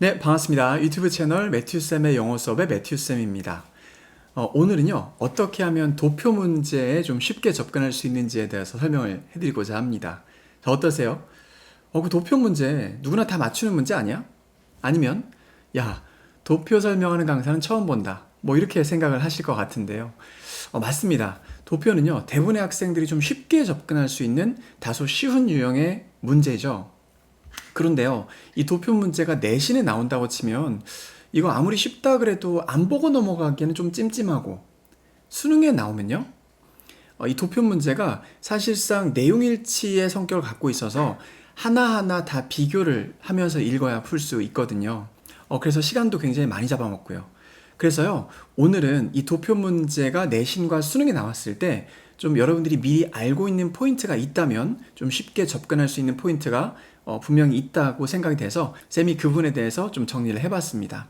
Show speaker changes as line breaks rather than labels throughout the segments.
네, 반갑습니다. 유튜브 채널 매튜쌤의 영어 수업의 매튜쌤입니다. 어, 오늘은요, 어떻게 하면 도표 문제에 좀 쉽게 접근할 수 있는지에 대해서 설명을 해드리고자 합니다. 자, 어떠세요? 어, 그 도표 문제 누구나 다 맞추는 문제 아니야? 아니면, 야, 도표 설명하는 강사는 처음 본다. 뭐 이렇게 생각을 하실 것 같은데요. 어, 맞습니다. 도표는요, 대부분의 학생들이 좀 쉽게 접근할 수 있는 다소 쉬운 유형의 문제죠. 그런데요, 이 도표 문제가 내신에 나온다고 치면 이거 아무리 쉽다 그래도 안 보고 넘어가기에는 좀 찜찜하고 수능에 나오면요, 어, 이 도표 문제가 사실상 내용 일치의 성격을 갖고 있어서 하나하나 다 비교를 하면서 읽어야 풀 수 있거든요. 어, 그래서 시간도 굉장히 많이 잡아먹고요. 그래서요, 오늘은 이 도표 문제가 내신과 수능에 나왔을 때 좀 여러분들이 미리 알고 있는 포인트가 있다면 좀 쉽게 접근할 수 있는 포인트가 어, 분명히 있다고 생각이 돼서 쌤이 그 부분에 대해서 좀 정리를 해봤습니다.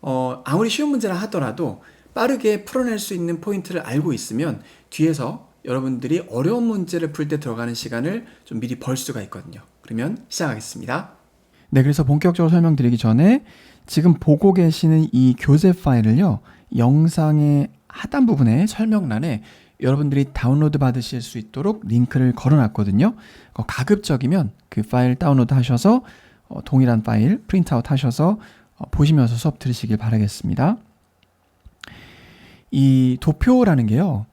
어, 아무리 쉬운 문제라 하더라도 빠르게 풀어낼 수 있는 포인트를 알고 있으면 뒤에서 여러분들이 어려운 문제를 풀 때 들어가는 시간을 좀 미리 벌 수가 있거든요. 그러면 시작하겠습니다. 네, 그래서 본격적으로 설명드리기 전에 지금 보고 계시는 이 교재 파일을요, 영상의 하단 부분에 설명란에 여러분들이 다운로드 받으실 수 있도록 링크를 걸어놨거든요. 어, 가급적이면 그 파일 다운로드 하셔서 어, 동일한 파일 프린트아웃 하셔서 어, 보시면서 수업 들으시길 바라겠습니다. 이 도표라는 게요.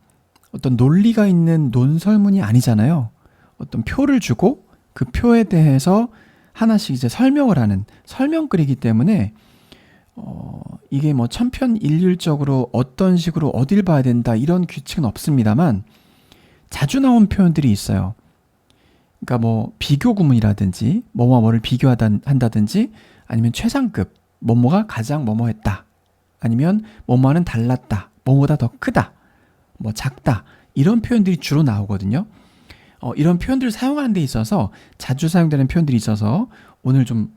어떤 논리가 있는 논설문이 아니잖아요. 어떤 표를 주고 그 표에 대해서 하나씩 이제 설명을 하는 설명글이기 때문에 어, 이게 뭐 천편 일률적으로 어떤 식으로 어딜 봐야 된다 이런 규칙은 없습니다만 자주 나온 표현들이 있어요. 그러니까 뭐 비교 구문이라든지 뭐와 뭐를 비교한다든지 아니면 최상급 뭐뭐가 가장 뭐뭐했다 아니면 뭐뭐는 달랐다 뭐뭐보다 더 크다 뭐 작다 이런 표현들이 주로 나오거든요. 어, 이런 표현들을 사용하는 데 있어서 자주 사용되는 표현들이 있어서 오늘 좀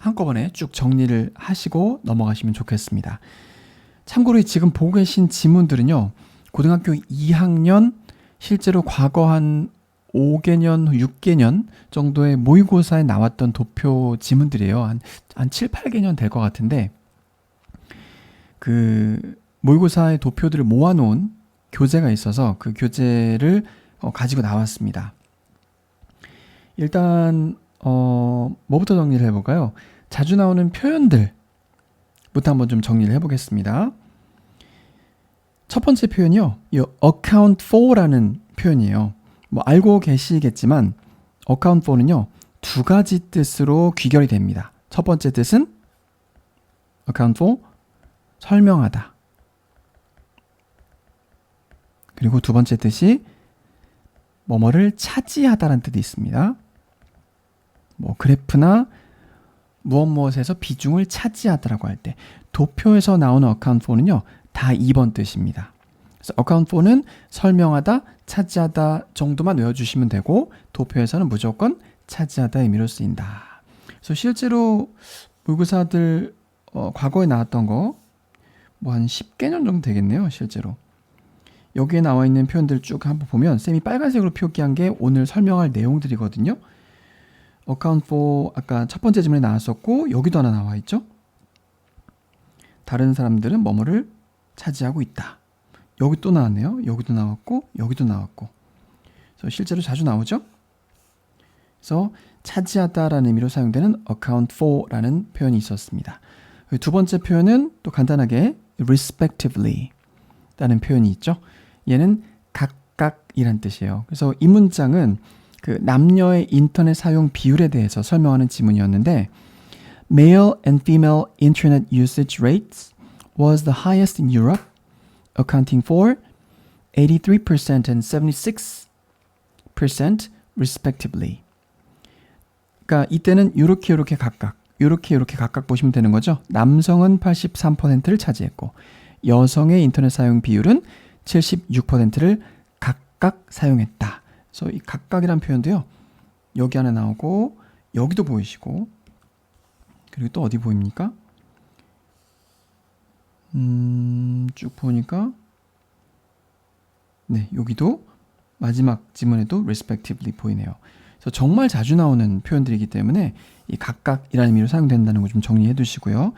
한꺼번에 쭉 정리를 하시고 넘어가시면 좋겠습니다. 참고로 지금 보고 계신 지문들은요, 고등학교 2학년 실제로 과거 한 5개년, 6개년 정도의 모의고사에 나왔던 도표 지문들이에요. 한, 한 7, 8개년 될 것 같은데, 그 모의고사의 도표들을 모아놓은 교재가 있어서 그 교재를 어, 가지고 나왔습니다. 일단 어, 뭐부터 정리를 해볼까요? 자주 나오는 표현들부터 한번 좀 정리를 해보겠습니다. 첫 번째 표현이요. 이 account for라는 표현이에요. 뭐 알고 계시겠지만 account for는요. 두 가지 뜻으로 귀결이 됩니다. 첫 번째 뜻은 account for 설명하다. 그리고 두 번째 뜻이 뭐뭐를 차지하다라는 뜻이 있습니다. 뭐 그래프나 무엇 무엇에서 비중을 차지하다라고 할 때 도표에서 나오는 account for는요. 다 2번 뜻입니다. 그래서 account for는 설명하다, 차지하다 정도만 외워주시면 되고 도표에서는 무조건 차지하다 의미로 쓰인다. 그래서 실제로 모의고사들 어, 과거에 나왔던 거 뭐 한 10개년 정도 되겠네요. 실제로. 여기에 나와 있는 표현들 쭉 한번 보면 쌤이 빨간색으로 표기한 게 오늘 설명할 내용들이거든요. Account for 아까 첫 번째 질문에 나왔었고 여기도 하나 나와 있죠. 다른 사람들은 뭐뭐를 차지하고 있다. 여기 또 나왔네요. 여기도 나왔고 여기도 나왔고. 그래서 실제로 자주 나오죠. 그래서 차지하다라는 의미로 사용되는 account for라는 표현이 있었습니다. 두 번째 표현은 또 간단하게 respectively 라는 표현이 있죠. 얘는 각각이란 뜻이에요. 그래서 이 문장은 그 남녀의 인터넷 사용 비율에 대해서 설명하는 지문이었는데 Male and female internet usage rates was the highest in Europe, accounting for 83% and 76% respectively. 그러니까 이때는 이렇게 이렇게 각각, 이렇게 이렇게 각각 보시면 되는 거죠. 남성은 83%를 차지했고 여성의 인터넷 사용 비율은 76%를 각각 사용했다. 그래서 이 각각이란 표현도요. 여기 안에 나오고 여기도 보이시고 그리고 또 어디 보입니까? 음, 쭉 보니까 네, 여기도 마지막 지문에도 respectively 보이네요.
그래서 정말 자주 나오는 표현들이기 때문에 이 각각이라는 의미로 사용된다는 거 좀 정리해 두시고요.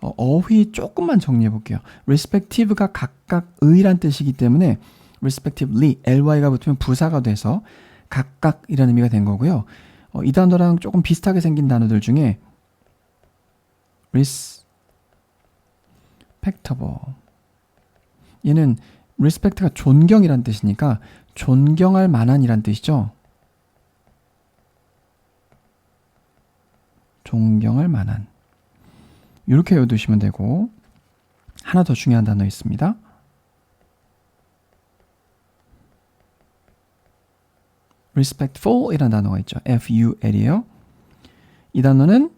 어, 어휘 조금만 정리해 볼게요. respective가 각각의란 뜻이기 때문에 respectively ly가 붙으면 부사가 돼서 각각이라는 의미가 된 거고요. 어, 이 단어랑 조금 비슷하게 생긴 단어들 중에 respectable 얘는 respect가 존경이란 뜻이니까 존경할 만한이란 뜻이죠. 존경할 만한. 이렇게 외워두시면 되고 하나 더 중요한 단어 있습니다. Respectful이라는 단어가 있죠. F-U-L이에요. 이 단어는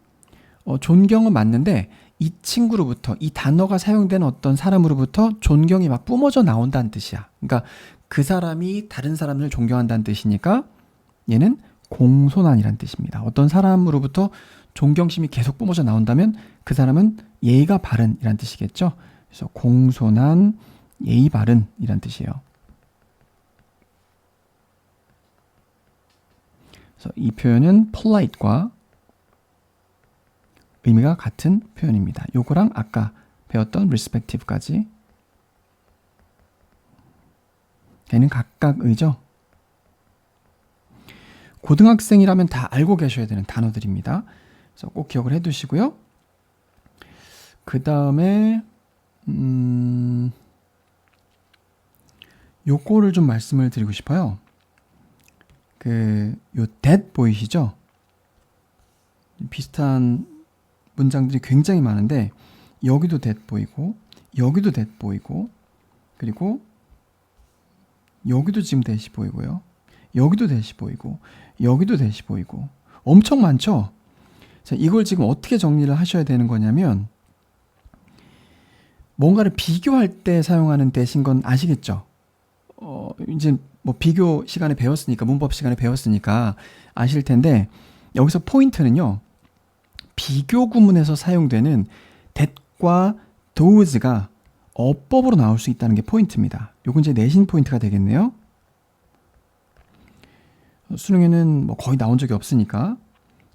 어, 존경은 맞는데 이 친구로부터 이 단어가 사용된 어떤 사람으로부터 존경이 막 뿜어져 나온다는 뜻이야. 그러니까 그 사람이 다른 사람을 존경한다는 뜻이니까 얘는 공손한이란 뜻입니다. 어떤 사람으로부터 존경심이 계속 뿜어져 나온다면 그 사람은 예의가 바른이란 뜻이겠죠. 그래서 공손한, 예의 바른이란 뜻이에요. 그래서 이 표현은 polite과 의미가 같은 표현입니다. 요거랑 아까 배웠던 respective까지 얘는 각각의죠. 고등학생이라면 다 알고 계셔야 되는 단어들입니다. 그래서 꼭 기억을 해두시고요. 그 다음에 음, 요거를 좀 말씀을 드리고 싶어요. 그, 요 that 보이시죠? 비슷한 문장들이 굉장히 많은데, 여기도 that 보이고, 여기도 that 보이고, 그리고 여기도 지금 that이 보이고요. 여기도 that이 보이고, 여기도 that이 보이고, 엄청 많죠? 자, 이걸 지금 어떻게 정리를 하셔야 되는 거냐면, 뭔가를 비교할 때 사용하는 that인 건 아시겠죠? 어, 이제 뭐 비교 시간에 배웠으니까 문법 시간에 배웠으니까 아실 텐데 여기서 포인트는요. 비교 구문에서 사용되는 that과 those가 어법으로 나올 수 있다는 게 포인트입니다. 요건 이제 내신 포인트가 되겠네요. 수능에는 뭐 거의 나온 적이 없으니까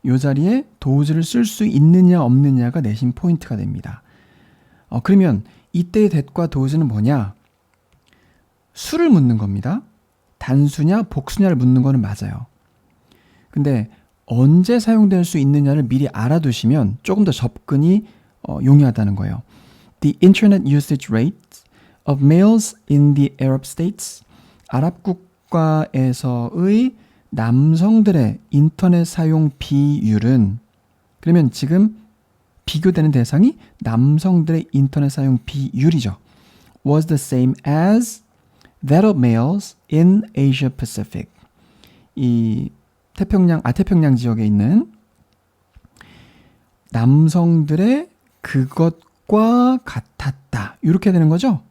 이 자리에 those를 쓸 수 있느냐 없느냐가 내신 포인트가 됩니다. 어, 그러면 이때의 that과 those는 뭐냐? 수를 묻는 겁니다. 단수냐 복수냐를 묻는 거는 맞아요. 근데 언제 사용될 수 있느냐를 미리 알아두시면 조금 더 접근이 어, 용이하다는 거예요. The internet usage rate of males in the Arab states 아랍 국가에서의 남성들의 인터넷 사용 비율은 그러면 지금 비교되는 대상이 남성들의 인터넷 사용 비율이죠. was the same as that of males in Asia Pacific. 이 태평양 아 태평양 지역에 있는 남성들의 그것과 같았다. 이렇게 되는 거죠.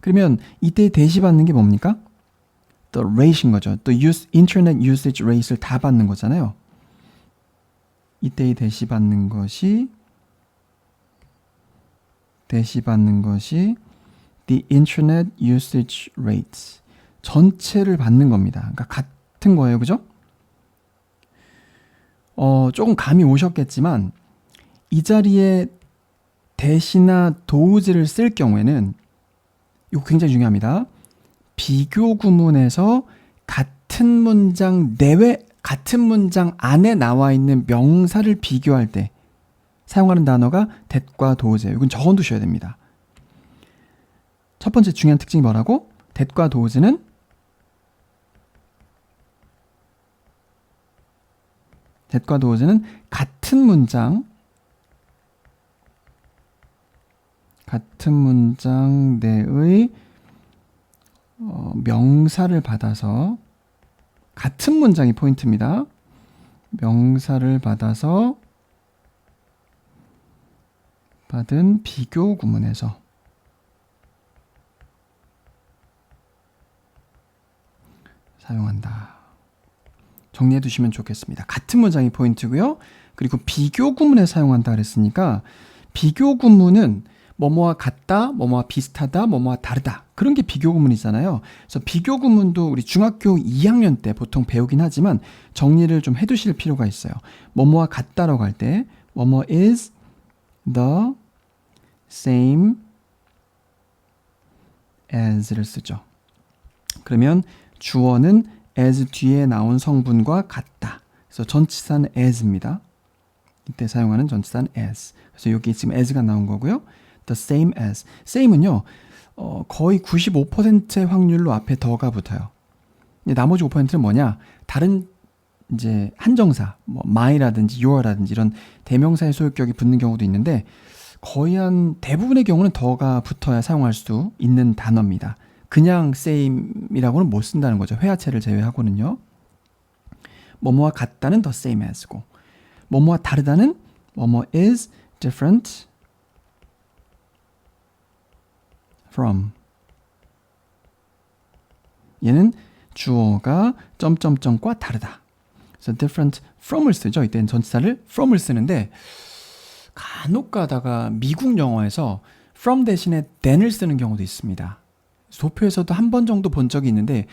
그러면 이때 대시 받는 게 뭡니까? The rate인 거죠. 또 use, internet usage rate를 다 받는 거잖아요. 이때의 대시 받는 것이 대시 받는 것이 the internet usage rates 전체를 받는 겁니다. 그러니까 같은 거예요. 그죠? 어, 조금 감이 오셨겠지만 이 자리에 대시나 도우즈를 쓸 경우에는 이거 굉장히 중요합니다. 비교 구문에서 같은 문장 내외 같은 문장 안에 나와 있는 명사를 비교할 때 사용하는 단어가 that과 도우즈. 이건 적어 두셔야 됩니다. 첫 번째 중요한 특징이 뭐라고? that과 도우즈는 that과 도우즈는 같은 문장 같은 문장 내의 어, 명사를 받아서 같은 문장이 포인트입니다. 명사를 받아서 받은 비교 구문에서 사용한다. 정리해 두시면 좋겠습니다. 같은 문장이 포인트고요. 그리고 비교 구문에 사용한다 그랬으니까 비교 구문은 뭐뭐와 같다, 뭐뭐와 비슷하다, 뭐뭐와 다르다. 그런 게 비교 구문이잖아요. 그래서 비교 구문도 우리 중학교 2학년 때 보통 배우긴 하지만 정리를 좀 해 두실 필요가 있어요. 뭐뭐와 같다라고 할 때 뭐뭐 is the same as를 쓰죠. 그러면 주어는 as 뒤에 나온 성분과 같다. 그래서 전치사는 as입니다. 이때 사용하는 전치사는 as. 그래서 여기 지금 as가 나온 거고요. the same as. same은요. 어, 거의 95%의 확률로 앞에 더가 붙어요. 나머지 5%는 뭐냐? 다른 이제 한정사, 뭐 my라든지 your라든지 이런 대명사의 소유격이 붙는 경우도 있는데 거의 한 대부분의 경우는 더가 붙어야 사용할 수 있는 단어입니다. 그냥 same이라고는 못 쓴다는 거죠. 회화체를 제외하고는요. 뭐뭐와 같다는 the same as고 뭐뭐와 다르다는 뭐뭐 is different from 얘는 주어가 점점점과 다르다. 그래서 different from을 쓰죠. 이때는 전치사를 from을 쓰는데 간혹 가다가 미국 영어에서 from 대신에 than을 쓰는 경우도 있습니다. 도표에서도 한 번 정도 본 적이 있는데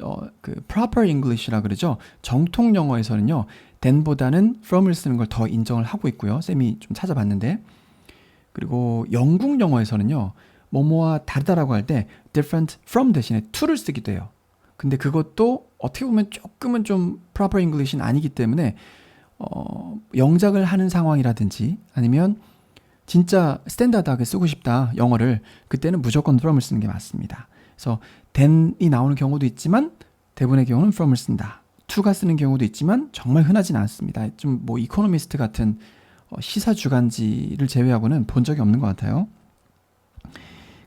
어, 그 proper English라 그러죠. 정통 영어에서는요. than보다는 from을 쓰는 걸 더 인정을 하고 있고요. 쌤이 좀 찾아봤는데 그리고 영국 영어에서는요. 뭐뭐와 다르다라고 할 때 different from 대신에 to를 쓰기도 해요. 근데 그것도 어떻게 보면 조금은 좀 proper English는 아니기 때문에 어, 영작을 하는 상황이라든지 아니면 진짜 스탠다드하게 쓰고 싶다 영어를 그때는 무조건 from을 쓰는 게 맞습니다. 그래서 than이 나오는 경우도 있지만 대부분의 경우는 from을 쓴다. to가 쓰는 경우도 있지만 정말 흔하진 않습니다. 좀 뭐 이코노미스트 같은 어, 시사 주간지를 제외하고는 본 적이 없는 것 같아요.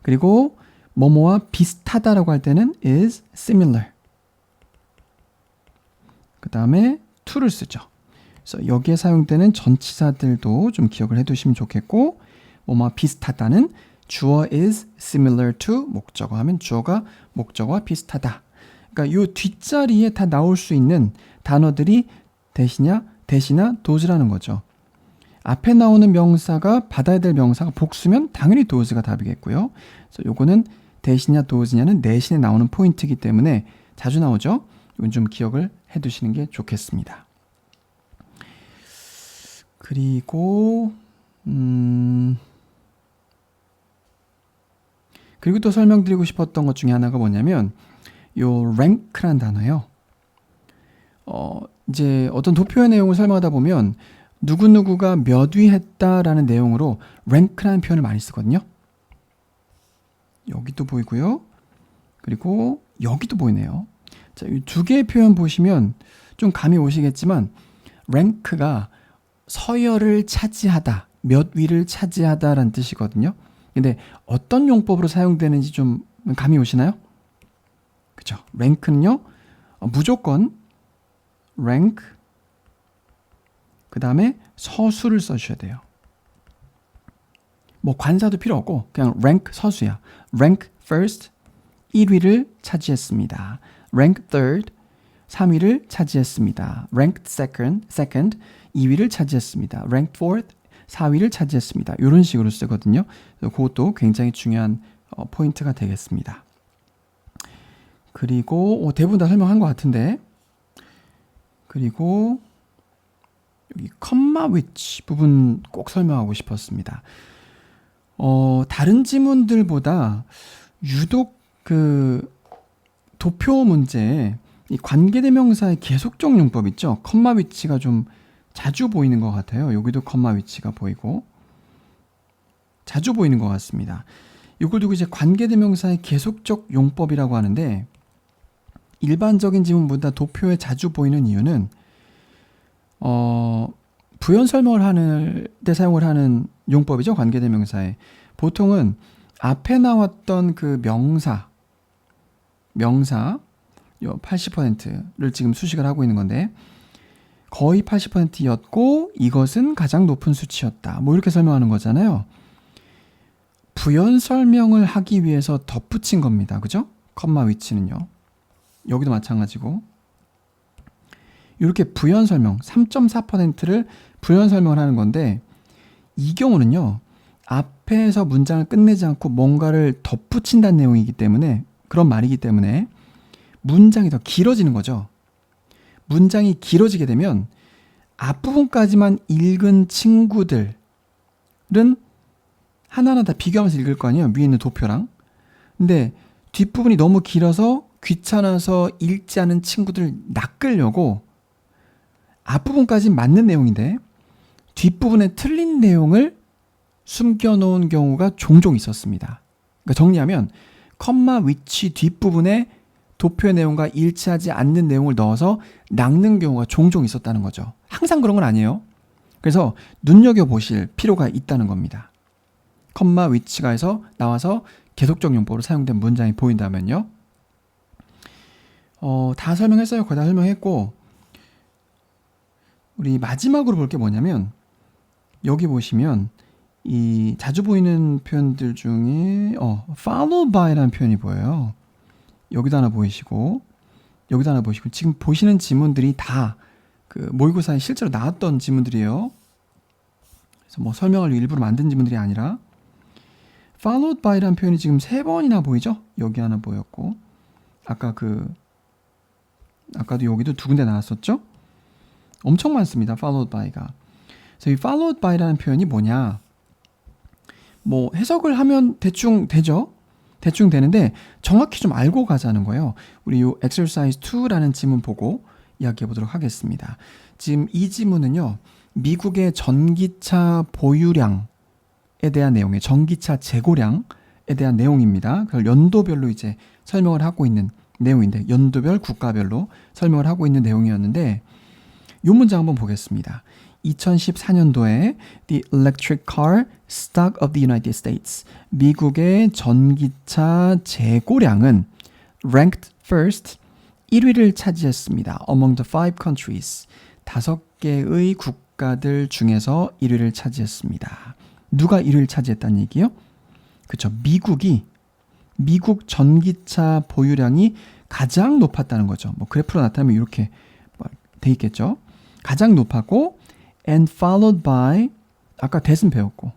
그리고 뭐뭐와 비슷하다라고 할 때는 is similar. 그 다음에 to를 쓰죠. 그래서 여기에 사용되는 전치사들도 좀 기억을 해두시면 좋겠고, 뭐뭐 비슷하다는 주어 is similar to 목적어 하면 주어가 목적어와 비슷하다. 그러니까 요 뒷자리에 다 나올 수 있는 단어들이 대시냐, 대시나 도즈라는 거죠. 앞에 나오는 명사가 받아야 될 명사가 복수면 당연히 도즈가 답이겠고요. 그래서 요거는 대시냐 도즈냐는 내신에 나오는 포인트이기 때문에 자주 나오죠. 이건 좀 기억을 해 두시는 게 좋겠습니다. 그리고 음 그리고 또 설명드리고 싶었던 것 중에 하나가 뭐냐면 요 랭크란 단어예요. 어 이제 어떤 도표의 내용을 설명하다 보면 누구누구가 몇 위 했다라는 내용으로 랭크라는 표현을 많이 쓰거든요. 여기도 보이고요. 그리고 여기도 보이네요. 자, 이 두 개의 표현 보시면 좀 감이 오시겠지만 랭크가 서열을 차지하다, 몇 위를 차지하다라는 뜻이거든요. 근데 어떤 용법으로 사용되는지 좀 감이 오시나요? 그죠? 랭크는요. 어, 무조건 랭크 그 다음에 서수를 써주셔야 돼요. 뭐 관사도 필요 없고 그냥 rank 서수야. rank first 1위를 차지했습니다. rank third 3위를 차지했습니다. rank second second 2위를 차지했습니다. rank fourth 4위를 차지했습니다. 이런 식으로 쓰거든요. 그것도 굉장히 중요한 어, 포인트가 되겠습니다. 그리고 어, 대부분 다 설명한 것 같은데 그리고 여기 컴마 위치 부분 꼭 설명하고 싶었습니다. 어, 다른 지문들보다 유독 그 도표 문제에 이 관계대명사의 계속적 용법 있죠. 컴마 위치가 좀 자주 보이는 것 같아요. 여기도 컴마 위치가 보이고 자주 보이는 것 같습니다. 이걸 두고 이제 관계대명사의 계속적 용법이라고 하는데 일반적인 지문보다 도표에 자주 보이는 이유는 어, 부연 설명을 하는 때 사용을 하는 용법이죠. 관계대명사에. 보통은 앞에 나왔던 그 명사, 명사, 요 80%를 지금 수식을 하고 있는 건데, 거의 80%였고, 이것은 가장 높은 수치였다. 뭐 이렇게 설명하는 거잖아요. 부연 설명을 하기 위해서 덧붙인 겁니다. 그죠? 컴마 위치는요. 여기도 마찬가지고. 이렇게 부연 설명 3.4%를 부연 설명을 하는 건데 이 경우는요. 앞에서 문장을 끝내지 않고 뭔가를 덧붙인다는 내용이기 때문에 그런 말이기 때문에 문장이 더 길어지는 거죠. 문장이 길어지게 되면 앞부분까지만 읽은 친구들은 하나하나 다 비교하면서 읽을 거 아니에요. 위에 있는 도표랑. 근데 뒷부분이 너무 길어서 귀찮아서 읽지 않은 친구들 낚으려고 앞부분까지 맞는 내용인데 뒷부분에 틀린 내용을 숨겨놓은 경우가 종종 있었습니다. 그러니까 정리하면 컴마 위치 뒷부분에 도표의 내용과 일치하지 않는 내용을 넣어서 낚는 경우가 종종 있었다는 거죠. 항상 그런 건 아니에요. 그래서 눈여겨보실 필요가 있다는 겁니다. 컴마 위치가 해서 나와서 계속적 용법으로 사용된 문장이 보인다면요. 어, 다 설명했어요. 거의 다 설명했고, 우리 마지막으로 볼 게 뭐냐면, 여기 보시면, 이 자주 보이는 표현들 중에, 어, follow by라는 표현이 보여요. 여기도 하나 보이시고, 여기도 하나 보이시고, 지금 보시는 지문들이 다 그 모의고사에 실제로 나왔던 지문들이에요. 그래서 뭐 설명을 일부러 만든 지문들이 아니라, followed by라는 표현이 지금 세 번이나 보이죠? 여기 하나 보였고, 아까 그, 아까도 여기도 두 군데 나왔었죠? 엄청 많습니다. followed by가. 그래서 이 followed by라는 표현이 뭐냐? 뭐 해석을 하면 대충 되죠? 대충 되는데 정확히 좀 알고 가자는 거예요. 우리 요 exercise 2라는 지문 보고 이야기해 보도록 하겠습니다. 지금 이 지문은요. 미국의 전기차 보유량에 대한 내용의 전기차 재고량에 대한 내용입니다. 그걸 연도별로 이제 설명을 하고 있는 내용인데 연도별 국가별로 설명을 하고 있는 내용이었는데 이 문장 한번 보겠습니다. 2014년도에 The Electric Car Stock of the United States 미국의 전기차 재고량은 ranked first 1위를 차지했습니다. Among the five countries 다섯 개의 국가들 중에서 1위를 차지했습니다. 누가 1위를 차지했다는 얘기요? 그렇죠. 미국이 미국 전기차 보유량이 가장 높았다는 거죠. 뭐 그래프로 나타나면 이렇게 뭐돼 있겠죠. 가장 높았고 and followed by 아까 대신 배웠고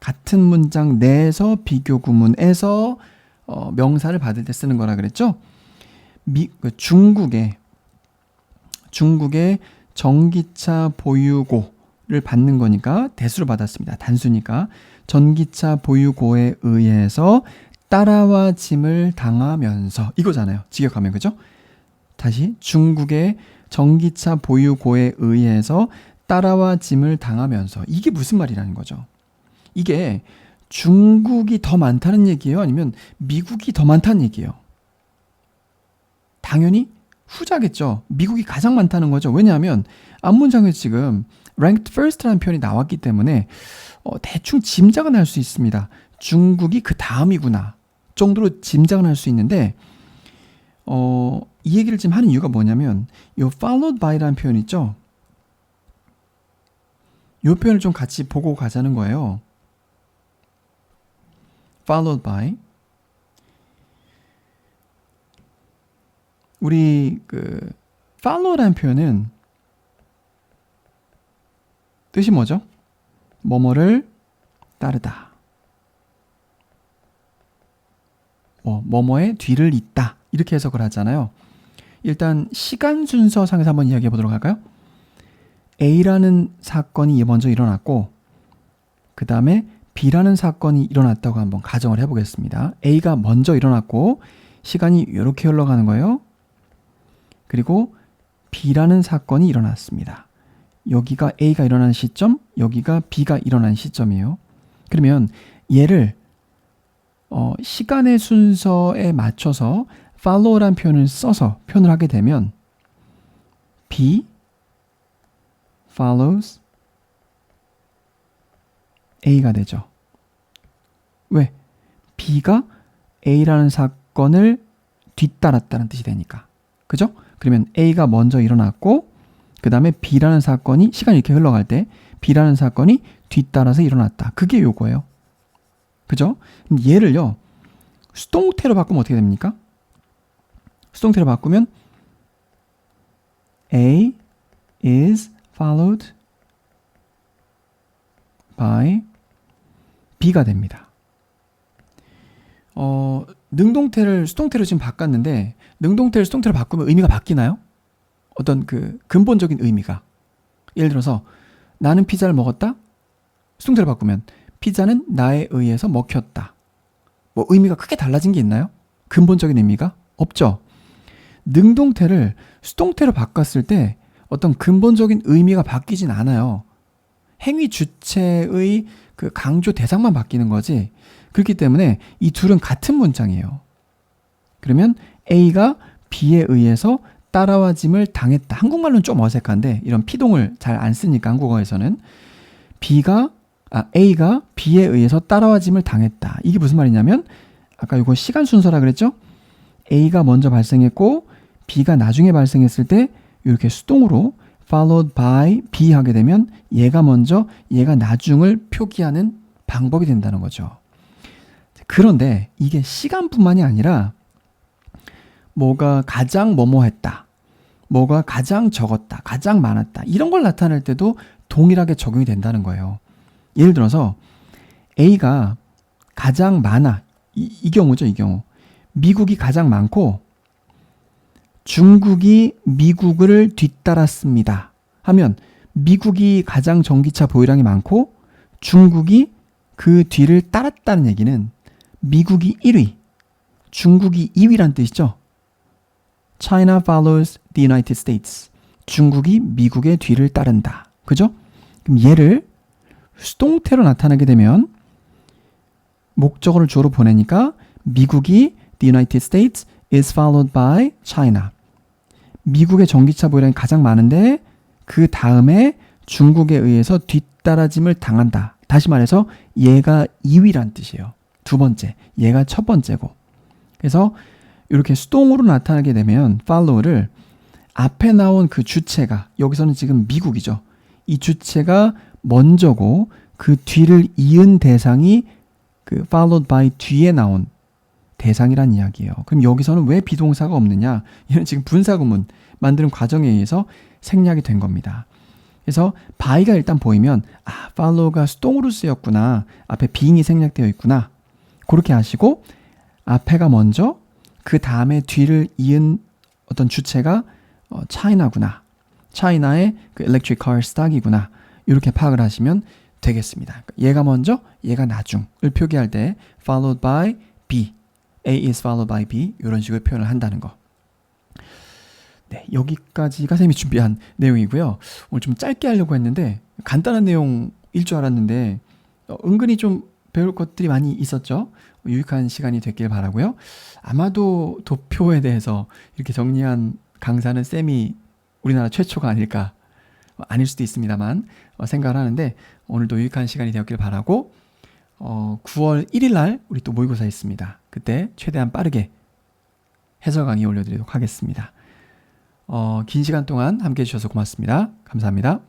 같은 문장 내에서 비교 구문에서 어, 명사를 받을 때 쓰는 거라 그랬죠. 미, 그 중국의 중국의 전기차 보유고를 받는 거니까 대수로 받았습니다. 단수니까 전기차 보유고에 의해서 따라와 짐을 당하면서 이거잖아요. 직역하면 그죠? 다시 중국의 전기차 보유고에 의해서 따라와 짐을 당하면서 이게 무슨 말이라는 거죠? 이게 중국이 더 많다는 얘기예요? 아니면 미국이 더 많다는 얘기예요? 당연히 후자겠죠. 미국이 가장 많다는 거죠. 왜냐하면 앞문장에 지금 ranked first라는 표현이 나왔기 때문에 어, 대충 짐작은 할 수 있습니다. 중국이 그 다음이구나 정도로 짐작은 할 수 있는데 어, 이 얘기를 지금 하는 이유가 뭐냐면 요 followed by라는 표현 있죠. 요 표현을 좀 같이 보고 가자는 거예요. followed by 우리 그 follow라는 표현은 뜻이 뭐죠? 뭐뭐를 따르다. 뭐 뭐뭐의 뒤를 잇다. 이렇게 해석을 하잖아요. 일단 시간 순서상에서 한번 이야기해 보도록 할까요? A라는 사건이 먼저 일어났고 그 다음에 B라는 사건이 일어났다고 한번 가정을 해보겠습니다. A가 먼저 일어났고 시간이 이렇게 흘러가는 거예요. 그리고 B라는 사건이 일어났습니다. 여기가 A가 일어나는 시점, 여기가 B가 일어나는 시점이에요. 그러면 얘를 어, 시간의 순서에 맞춰서 follow란 표현을 써서 표현을 하게 되면 B follows A가 되죠. 왜? B가 A라는 사건을 뒤따랐다는 뜻이 되니까. 그죠? 그러면 A가 먼저 일어났고 그 다음에 B라는 사건이 시간이 이렇게 흘러갈 때 B라는 사건이 뒤따라서 일어났다. 그게 요거예요. 그죠? 얘를요. 수동태로 바꾸면 어떻게 됩니까? 수동태로 바꾸면 A is followed by B가 됩니다. 어, 능동태를 수동태로 지금 바꿨는데 능동태를 수동태로 바꾸면 의미가 바뀌나요? 어떤 그 근본적인 의미가 예를 들어서 나는 피자를 먹었다. 수동태로 바꾸면 피자는 나에 의해서 먹혔다. 뭐 의미가 크게 달라진 게 있나요? 근본적인 의미가 없죠. 능동태를 수동태로 바꿨을 때 어떤 근본적인 의미가 바뀌진 않아요. 행위 주체의 그 강조 대상만 바뀌는 거지. 그렇기 때문에 이 둘은 같은 문장이에요. 그러면 A가 B에 의해서 따라와짐을 당했다. 한국말로는 좀 어색한데 이런 피동을 잘 안 쓰니까 한국어에서는 B가 아, A가 B에 의해서 따라와짐을 당했다. 이게 무슨 말이냐면 아까 이거 시간 순서라 그랬죠? A가 먼저 발생했고 B가 나중에 발생했을 때 이렇게 수동으로 followed by B 하게 되면 얘가 먼저 얘가 나중을 표기하는 방법이 된다는 거죠. 그런데 이게 시간뿐만이 아니라 뭐가 가장 뭐뭐 했다. 뭐가 가장 적었다. 가장 많았다. 이런 걸 나타낼 때도 동일하게 적용이 된다는 거예요. 예를 들어서 A가 가장 많아. 이, 이 경우죠, 이 경우. 미국이 가장 많고 중국이 미국을 뒤따랐습니다. 하면 미국이 가장 전기차 보유량이 많고 중국이 그 뒤를 따랐다는 얘기는 미국이 1위, 중국이 2위란 뜻이죠. China follows the United States. 중국이 미국의 뒤를 따른다. 그죠? 그럼 얘를 수동태로 나타나게 되면 목적어를 주어로 보내니까 미국이 the United States is followed by China. 미국의 전기차 보유량이 가장 많은데 그 다음에 중국에 의해서 뒤따라짐을 당한다. 다시 말해서 얘가 2위란 뜻이에요. 두 번째, 얘가 첫 번째고. 그래서 이렇게 수동으로 나타나게 되면 follow를 앞에 나온 그 주체가 여기서는 지금 미국이죠. 이 주체가 먼저고 그 뒤를 이은 대상이 그 followed by 뒤에 나온 대상이란 이야기예요. 그럼 여기서는 왜 비동사가 없느냐? 이는 지금 분사구문 만드는 과정에 의해서 생략이 된 겁니다. 그래서 by가 일단 보이면 아, follow가 수동으로 쓰였구나. 앞에 being이 생략되어 있구나. 그렇게 하시고 앞에가 먼저 그 다음에 뒤를 이은 어떤 주체가 어, 차이나구나. 차이나의 그 electric car stock이구나. 이렇게 파악을 하시면 되겠습니다. 그러니까 얘가 먼저, 얘가 나중을 표기할 때 followed by B, A is followed by B 이런 식으로 표현을 한다는 거. 네, 여기까지가 쌤이 준비한 내용이고요. 오늘 좀 짧게 하려고 했는데 간단한 내용일 줄 알았는데 어, 은근히 좀 배울 것들이 많이 있었죠. 유익한 시간이 됐길 바라고요. 아마도 도표에 대해서 이렇게 정리한 강사는 쌤이 우리나라 최초가 아닐까 어, 아닐 수도 있습니다만 어, 생각을 하는데 오늘도 유익한 시간이 되었길 바라고 어, 9월 1일 날 우리 또 모의고사 있습니다. 그때 최대한 빠르게 해설 강의 올려드리도록 하겠습니다. 어, 긴 시간 동안 함께 해주셔서 고맙습니다. 감사합니다.